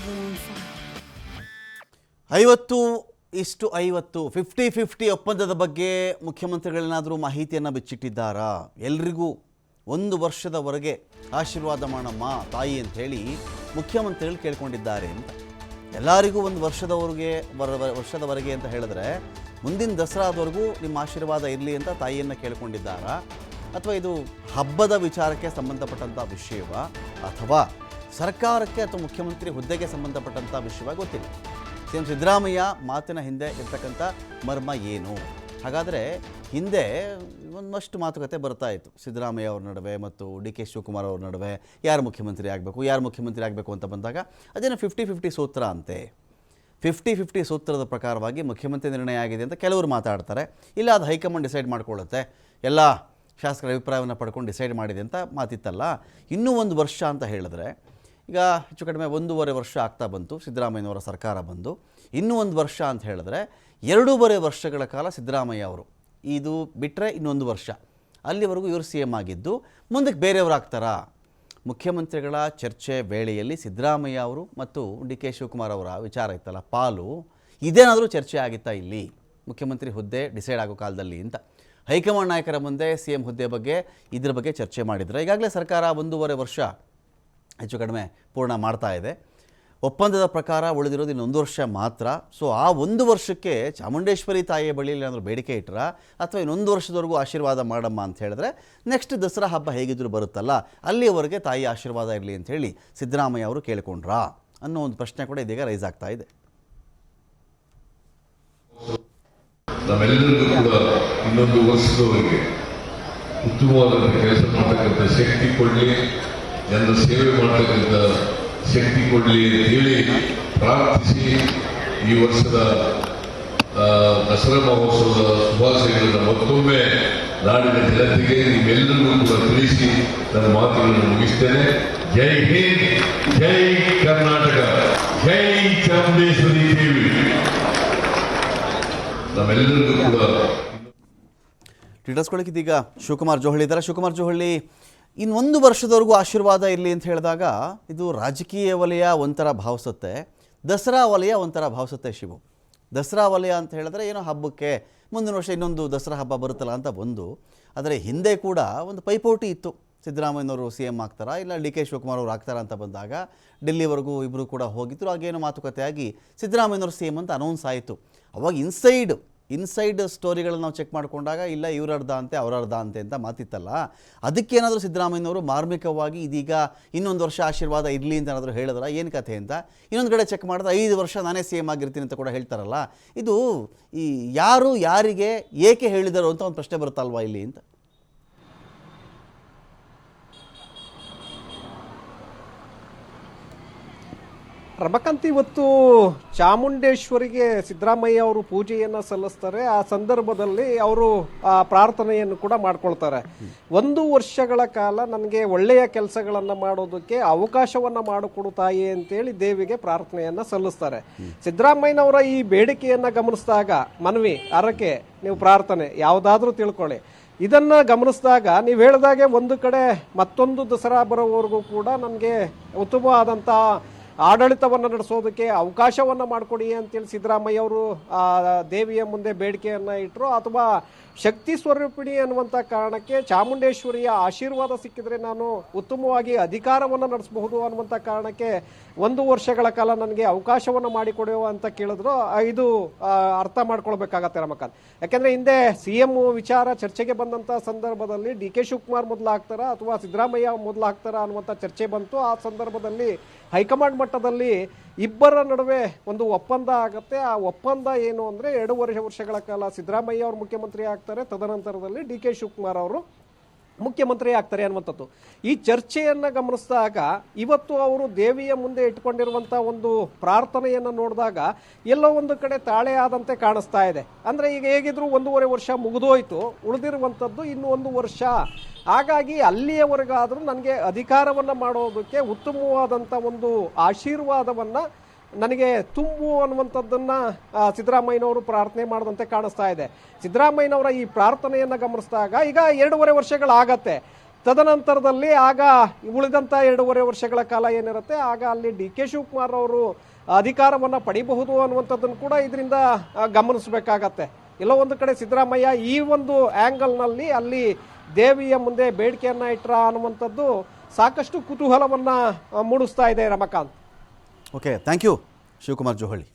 Babylon 5. ಐವತ್ತು ಇಷ್ಟು ಐವತ್ತು ಫಿಫ್ಟಿ ಫಿಫ್ಟಿ ಒಪ್ಪಂದದ ಬಗ್ಗೆ ಮುಖ್ಯಮಂತ್ರಿಗಳೇನಾದರೂ ಮಾಹಿತಿಯನ್ನು ಬಿಚ್ಚಿಟ್ಟಿದ್ದಾರಾ? ಎಲ್ರಿಗೂ ಒಂದು ವರ್ಷದವರೆಗೆ ಆಶೀರ್ವಾದ ಮಾಡಮ್ಮ ತಾಯಿ ಅಂತ ಹೇಳಿ ಮುಖ್ಯಮಂತ್ರಿಗಳು ಕೇಳ್ಕೊಂಡಿದ್ದಾರೆ ಅಂತ. ಎಲ್ಲರಿಗೂ ಒಂದು ವರ್ಷದವರೆಗೆ, ವರ, ವರ- ವರ್ಷದವರೆಗೆ ಅಂತ ಹೇಳಿದ್ರೆ ಮುಂದಿನ ದಸರಾದವರೆಗೂ ನಿಮ್ಮ ಆಶೀರ್ವಾದ ಇರಲಿ ಅಂತ ತಾಯಿಯನ್ನು ಕೇಳ್ಕೊಂಡಿದ್ದಾರಾ? ಅಥವಾ ಇದು ಹಬ್ಬದ ವಿಚಾರಕ್ಕೆ ಸಂಬಂಧಪಟ್ಟಂಥ ವಿಷಯವ? ಅಥವಾ ಸರ್ಕಾರಕ್ಕೆ ಅಥವಾ ಮುಖ್ಯಮಂತ್ರಿ ಹುದ್ದೆಗೆ ಸಂಬಂಧಪಟ್ಟಂಥ ವಿಷಯವಾಗಿ ಗೊತ್ತಿಲ್ಲ. ಸಿ ಎಂ ಸಿದ್ದರಾಮಯ್ಯ ಮಾತಿನ ಹಿಂದೆ ಇರ್ತಕ್ಕಂಥ ಮರ್ಮ ಏನು? ಹಾಗಾದರೆ ಹಿಂದೆ ಒಂದಷ್ಟು ಮಾತುಕತೆ ಬರ್ತಾ ಇತ್ತು. ಸಿದ್ದರಾಮಯ್ಯ ಅವ್ರ ನಡುವೆ ಮತ್ತು ಡಿ ಕೆ ಶಿವಕುಮಾರ್ ಅವ್ರ ನಡುವೆ ಯಾರು ಮುಖ್ಯಮಂತ್ರಿ ಆಗಬೇಕು, ಯಾರು ಮುಖ್ಯಮಂತ್ರಿ ಆಗಬೇಕು ಅಂತ ಬಂದಾಗ ಅದೇನು ಫಿಫ್ಟಿ ಫಿಫ್ಟಿ ಸೂತ್ರ ಅಂತೆ. ಫಿಫ್ಟಿ ಫಿಫ್ಟಿ ಸೂತ್ರದ ಪ್ರಕಾರವಾಗಿ ಮುಖ್ಯಮಂತ್ರಿ ನಿರ್ಣಯ ಆಗಿದೆ ಅಂತ ಕೆಲವರು ಮಾತಾಡ್ತಾರೆ. ಇಲ್ಲ, ಅದು ಹೈಕಮಾಂಡ್ ಡಿಸೈಡ್ ಮಾಡ್ಕೊಳ್ಳುತ್ತೆ. ಎಲ್ಲ ಶಾಸಕರ ಅಭಿಪ್ರಾಯವನ್ನು ಪಡ್ಕೊಂಡು ಡಿಸೈಡ್ ಮಾಡಿದೆ ಅಂತ ಮಾತಿತ್ತಲ್ಲ. ಇನ್ನೂ ಒಂದು ವರ್ಷ ಅಂತ ಹೇಳಿದ್ರೆ ಈಗ ಹೆಚ್ಚು ಕಡಿಮೆ ಒಂದೂವರೆ ವರ್ಷ ಆಗ್ತಾ ಬಂತು. ಸಿದ್ದರಾಮಯ್ಯನವರ ಸರ್ಕಾರ ಬಂದು. ಇನ್ನೂ ಒಂದು ವರ್ಷ ಅಂತ ಹೇಳಿದ್ರೆ ಎರಡೂವರೆ ವರ್ಷಗಳ ಕಾಲ ಸಿದ್ದರಾಮಯ್ಯ ಅವರು. ಇದು ಬಿಟ್ಟರೆ ಇನ್ನೊಂದು ವರ್ಷ. ಅಲ್ಲಿವರೆಗೂ ಇವರು ಸಿ ಎಂ ಆಗಿದ್ದು. ಮುಂದಕ್ಕೆ ಬೇರೆಯವರು ಆಗ್ತಾರಾ ಮುಖ್ಯಮಂತ್ರಿಗಳ ಚರ್ಚೆ ವೇಳೆಯಲ್ಲಿ ಸಿದ್ದರಾಮಯ್ಯ ಅವರು ಮತ್ತು ಡಿ ಕೆ ಶಿವಕುಮಾರ್ ಅವರ ವಿಚಾರ ಇತ್ತಲ್ಲ, ಪಾಲು. ಇದೇನಾದರೂ ಚರ್ಚೆ ಆಗಿತ್ತಾ ಇಲ್ಲಿ? ಮುಖ್ಯಮಂತ್ರಿ ಹುದ್ದೆ ಡಿಸೈಡ್ ಆಗೋ ಕಾಲದಲ್ಲಿ ಅಂತ. ಹೈಕಮಾಂಡ್ ನಾಯಕರ ಮುಂದೆ ಸಿ ಎಂ ಹುದ್ದೆ ಬಗ್ಗೆ, ಇದ್ರ ಬಗ್ಗೆ ಚರ್ಚೆ ಮಾಡಿದರೆ ಈಗಾಗಲೇ ಸರ್ಕಾರ ಒಂದೂವರೆ ವರ್ಷ ಹೆಚ್ಚು ಕಡಿಮೆ ಪೂರ್ಣ ಮಾಡ್ತಾ ಇದೆ. ಒಪ್ಪಂದದ ಪ್ರಕಾರ ಉಳಿದಿರೋದು ಇನ್ನೊಂದು ವರ್ಷ ಮಾತ್ರ. ಸೊ ಆ ಒಂದು ವರ್ಷಕ್ಕೆ ಚಾಮುಂಡೇಶ್ವರಿ ತಾಯಿಯ ಬಳಿಯಲ್ಲಿ ಏನಾದರೂ ಬೇಡಿಕೆ ಇಟ್ಟರ ಅಥವಾ ಇನ್ನೊಂದು ವರ್ಷದವರೆಗೂ ಆಶೀರ್ವಾದ ಮಾಡಮ್ಮ ಅಂತ ಹೇಳಿದ್ರೆ ನೆಕ್ಸ್ಟ್ ದಸರಾ ಹಬ್ಬ ಹೇಗಿದ್ದರೂ ಬರುತ್ತಲ್ಲ ಅಲ್ಲಿಯವರೆಗೆ ತಾಯಿ ಆಶೀರ್ವಾದ ಇರಲಿ ಅಂತ ಹೇಳಿ ಸಿದ್ದರಾಮಯ್ಯ ಅವರು ಕೇಳಿಕೊಂಡ್ರಾ? ಅನ್ನೋ ಒಂದು ಪ್ರಶ್ನೆ ಕೂಡ ಇದೀಗ ರೈಸ್ ಆಗ್ತಾ ಇದೆ. ನಮ್ಮೆಲ್ಲರಿಗೂ ಕೂಡ ಇನ್ನೊಂದು ವರ್ಷದವರೆಗೆ ಉತ್ತಮವಾದಂಥ ಕೆಲಸ ಮಾಡತಕ್ಕಂಥ ಶಕ್ತಿ ಕೊಡಲಿ. ಜನರ ಸೇವೆ ಮಾಡತಕ್ಕಂಥ ಶಕ್ತಿ ಕೊಡಲಿ ಅಂತ ಹೇಳಿ ಪ್ರಾರ್ಥಿಸಿ ಈ ವರ್ಷದ ದಸರಾ ಮಹೋತ್ಸವದ ಶುಭಾಶಯಗಳನ್ನು ಮತ್ತೊಮ್ಮೆ ನಾಡಿನ ಜನತೆಗೆ ನಿಮ್ಮೆಲ್ಲರಿಗೂ ಕೂಡ ತಿಳಿಸಿ ನನ್ನ ಮಾತುಗಳನ್ನು ಮುಗಿಸ್ತೇನೆ. ಜೈ ಹಿಂದ್, ಜೈ ಕರ್ನಾಟಕ, ಜೈ ಚಾಮುಂಡೇಶ್ವರಿ ದೇವಿ. ನಮ್ಮೆಲ್ಲರಿಗೂ ಕೂಡ ಡೀಟೇಲ್ಸ್ಕೊಳ್ಳಿಕ್ಕೆ ಇದೀಗ ಶಿವಕುಮಾರ್ ಜೋಹಳ್ಳಿ ಇದ್ದಾರೆ. ಶಿವಕುಮಾರ್ ಜೋಹಳಿ ಇನ್ನೊಂದು ವರ್ಷದವರೆಗೂ ಆಶೀರ್ವಾದ ಇರಲಿ ಅಂತ ಹೇಳಿದಾಗ ಇದು ರಾಜಕೀಯ ವಲಯ ಒಂಥರ ಭಾವಿಸುತ್ತೆ, ದಸರಾ ವಲಯ ಒಂಥರ ಭಾವಿಸುತ್ತೆ ಶಿವು. ದಸರಾ ವಲಯ ಅಂತ ಹೇಳಿದ್ರೆ ಏನೋ ಹಬ್ಬಕ್ಕೆ ಮುಂದಿನ ವರ್ಷ ಇನ್ನೊಂದು ದಸರಾ ಹಬ್ಬ ಬರುತ್ತಲ್ಲ ಅಂತ ಒಂದು ಆದರೆ ಹಿಂದೆ ಕೂಡ ಒಂದು ಪೈಪೋಟಿ ಇತ್ತು. ಸಿದ್ದರಾಮಯ್ಯನವರು ಸಿ ಎಂ ಆಗ್ತಾರಾ, ಇಲ್ಲ ಡಿ ಕೆ ಶಿವಕುಮಾರ್ ಅವರು ಆಗ್ತಾರಾ ಅಂತ ಬಂದಾಗ ಡೆಲ್ಲಿವರೆಗೂ ಇಬ್ಬರು ಕೂಡ ಹೋಗಿದ್ದರು ಆಗೇನೋ ಮಾತುಕತೆ ಆಗಿ ಸಿದ್ದರಾಮಯ್ಯನವರು ಸಿ ಎಂ ಅಂತ ಅನೌನ್ಸ್ ಆಯಿತು. ಅವಾಗ ಇನ್ಸೈಡ್ ಇನ್ಸೈಡ್ ಸ್ಟೋರಿಗಳನ್ನ ನಾವು ಚೆಕ್ ಮಾಡಿಕೊಂಡಾಗ, ಇಲ್ಲ ಇವರರ್ಧ ಅಂತೆ ಅವರರ್ಧ ಅಂತೆ ಅಂತ ಮಾತಿತ್ತಲ್ಲ? ಅದಕ್ಕೇನಾದರೂ ಸಿದ್ದರಾಮಯ್ಯನವರು ಮಾರ್ಮಿಕವಾಗಿ ಇದೀಗ ಇನ್ನೊಂದು ವರ್ಷ ಆಶೀರ್ವಾದ ಇರಲಿ ಅಂತ ಏನಾದರೂ ಹೇಳಿದ್ರ? ಏನು ಕಥೆ ಅಂತ? ಇನ್ನೊಂದು ಕಡೆ ಚೆಕ್ ಮಾಡಿದ್ರೆ ಐದು ವರ್ಷ ನಾನೇ ಸಿ ಆಗಿರ್ತೀನಿ ಅಂತ ಕೂಡ ಹೇಳ್ತಾರಲ್ಲ? ಇದು ಈ ಯಾರು ಯಾರಿಗೆ ಏಕೆ ಹೇಳಿದರು ಅಂತ ಒಂದು ಪ್ರಶ್ನೆ ಬರುತ್ತಲ್ವಾ ಇಲ್ಲಿ ಅಂತ? ರಮಕಾಂತ್ ಇವತ್ತು ಚಾಮುಂಡೇಶ್ವರಿಗೆ ಸಿದ್ದರಾಮಯ್ಯ ಅವರು ಪೂಜೆಯನ್ನ ಸಲ್ಲಿಸ್ತಾರೆ. ಆ ಸಂದರ್ಭದಲ್ಲಿ ಅವರು, ಆ ಪ್ರಾರ್ಥನೆಯನ್ನು ಕೂಡ ಮಾಡ್ಕೊಳ್ತಾರೆ. ಒಂದು ವರ್ಷಗಳ ಕಾಲ ನನಗೆ ಒಳ್ಳೆಯ ಕೆಲಸಗಳನ್ನ ಮಾಡೋದಕ್ಕೆ ಅವಕಾಶವನ್ನ ಮಾಡಿಕೊಡು ತಾಯಿ ಅಂತೇಳಿ ದೇವಿಗೆ ಪ್ರಾರ್ಥನೆಯನ್ನ ಸಲ್ಲಿಸ್ತಾರೆ. ಸಿದ್ದರಾಮಯ್ಯನವರ ಈ ಬೇಡಿಕೆಯನ್ನ ಗಮನಿಸಿದಾಗ, ಮನವಿ, ಅರಕೆ, ನೀವು ಪ್ರಾರ್ಥನೆ ಯಾವುದಾದ್ರೂ ತಿಳ್ಕೊಳ್ಳಿ. ಇದನ್ನ ಗಮನಿಸಿದಾಗ ನೀವು ಹೇಳಿದಾಗೆ ಒಂದು ಕಡೆ ಮತ್ತೊಂದು ದಸರಾ ಬರೋವರೆಗೂ ಕೂಡ ನನಗೆ ಉತ್ತಮವಾದಂಥ ಆಡಳಿತವನ್ನು ನಡೆಸೋದಕ್ಕೆ ಅವಕಾಶವನ್ನು ಮಾಡಿಕೊಡಿ ಅಂತೇಳಿ ಸಿದ್ದರಾಮಯ್ಯ ಅವರು ದೇವಿಯ ಮುಂದೆ ಬೇಡಿಕೆಯನ್ನು ಇಟ್ಟರು ಅಥವಾ ಶಕ್ತಿ ಸ್ವರೂಪಿಣಿ ಅನ್ನುವಂಥ ಕಾರಣಕ್ಕೆ ಚಾಮುಂಡೇಶ್ವರಿಯ ಆಶೀರ್ವಾದ ಸಿಕ್ಕಿದರೆ ನಾನು ಉತ್ತಮವಾಗಿ ಅಧಿಕಾರವನ್ನು ನಡೆಸಬಹುದು ಅನ್ನುವಂಥ ಕಾರಣಕ್ಕೆ ಒಂದು ವರ್ಷಗಳ ಕಾಲ ನನಗೆ ಅವಕಾಶವನ್ನು ಮಾಡಿಕೊಡುವ ಅಂತ ಕೇಳಿದ್ರು. ಇದು ಅರ್ಥ ಮಾಡ್ಕೊಳ್ಬೇಕಾಗತ್ತೆ ರಮಕಾಂತ್. ಯಾಕೆಂದರೆ ಹಿಂದೆ ಸಿ ಎಂ ವಿಚಾರ ಚರ್ಚೆಗೆ ಬಂದಂಥ ಸಂದರ್ಭದಲ್ಲಿ ಡಿ ಕೆ ಶಿವಕುಮಾರ್ ಮೊದಲು ಹಾಕ್ತಾರ ಅಥವಾ ಸಿದ್ದರಾಮಯ್ಯ ಮೊದಲು ಹಾಕ್ತಾರ ಅನ್ನುವಂಥ ಚರ್ಚೆ ಬಂತು. ಆ ಸಂದರ್ಭದಲ್ಲಿ ಹೈಕಮಾಂಡ್ ಮಟ್ಟದಲ್ಲಿ ಇಬ್ಬರ ನಡುವೆ ಒಂದು ಒಪ್ಪಂದ ಆಗುತ್ತೆ. ಆ ಒಪ್ಪಂದ ಏನು ಅಂದ್ರೆ ಎರಡೂವರೆ ವರ್ಷಗಳ ಕಾಲ ಸಿದ್ದರಾಮಯ್ಯ ಅವರು ಮುಖ್ಯಮಂತ್ರಿ ಆಗ್ತಾರೆ. ತದನಂತರದಲ್ಲಿ ಡಿ ಕೆ ಶಿವಕುಮಾರ್ ಅವರು ಮುಖ್ಯಮಂತ್ರಿ ಆಗ್ತಾರೆ ಅನ್ನುವಂಥದ್ದು. ಈ ಚರ್ಚೆಯನ್ನು ಗಮನಿಸಿದಾಗ ಇವತ್ತು ಅವರು ದೇವಿಯ ಮುಂದೆ ಇಟ್ಕೊಂಡಿರುವಂಥ ಒಂದು ಪ್ರಾರ್ಥನೆಯನ್ನು ನೋಡಿದಾಗ ಎಲ್ಲೋ ಒಂದು ಕಡೆ ತಾಳೆ ಆದಂತೆ ಕಾಣಿಸ್ತಾ ಇದೆ. ಅಂದರೆ ಈಗ ಹೇಗಿದ್ರು ಒಂದೂವರೆ ವರ್ಷ ಮುಗಿದೋಯ್ತು, ಉಳಿದಿರುವಂಥದ್ದು ಇನ್ನೂ ಒಂದು ವರ್ಷ. ಹಾಗಾಗಿ ಅಲ್ಲಿಯವರೆಗಾದರೂ ನನಗೆ ಅಧಿಕಾರವನ್ನು ಮಾಡೋದಕ್ಕೆ ಉತ್ತಮವಾದಂಥ ಒಂದು ಆಶೀರ್ವಾದವನ್ನ ನನಗೆ ತುಂಬು ಅನ್ನುವಂಥದ್ದನ್ನು ಸಿದ್ದರಾಮಯ್ಯನವರು ಪ್ರಾರ್ಥನೆ ಮಾಡದಂತೆ ಕಾಣಿಸ್ತಾ ಇದೆ. ಸಿದ್ದರಾಮಯ್ಯನವರ ಈ ಪ್ರಾರ್ಥನೆಯನ್ನು ಗಮನಿಸಿದಾಗ ಈಗ ಎರಡೂವರೆ ವರ್ಷಗಳಾಗತ್ತೆ. ತದನಂತರದಲ್ಲಿ ಆಗ ಉಳಿದಂಥ ಎರಡೂವರೆ ವರ್ಷಗಳ ಕಾಲ ಏನಿರುತ್ತೆ, ಆಗ ಅಲ್ಲಿ ಡಿ ಕೆ ಶಿವಕುಮಾರ್ ಅವರು ಅಧಿಕಾರವನ್ನು ಪಡಿಬಹುದು ಅನ್ನುವಂಥದ್ದನ್ನು ಕೂಡ ಇದರಿಂದ ಗಮನಿಸಬೇಕಾಗತ್ತೆ. ಎಲ್ಲೋ ಒಂದು ಕಡೆ ಸಿದ್ದರಾಮಯ್ಯ ಈ ಒಂದು ಆ್ಯಂಗಲ್ನಲ್ಲಿ ಅಲ್ಲಿ ದೇವಿಯ ಮುಂದೆ ಬೇಡಿಕೆಯನ್ನು ಇಟ್ಟರ ಅನ್ನುವಂಥದ್ದು ಸಾಕಷ್ಟು ಕುತೂಹಲವನ್ನು ಮೂಡಿಸ್ತಾ ಇದೆ Ramakanth. Okay thank you Shivakumar Johali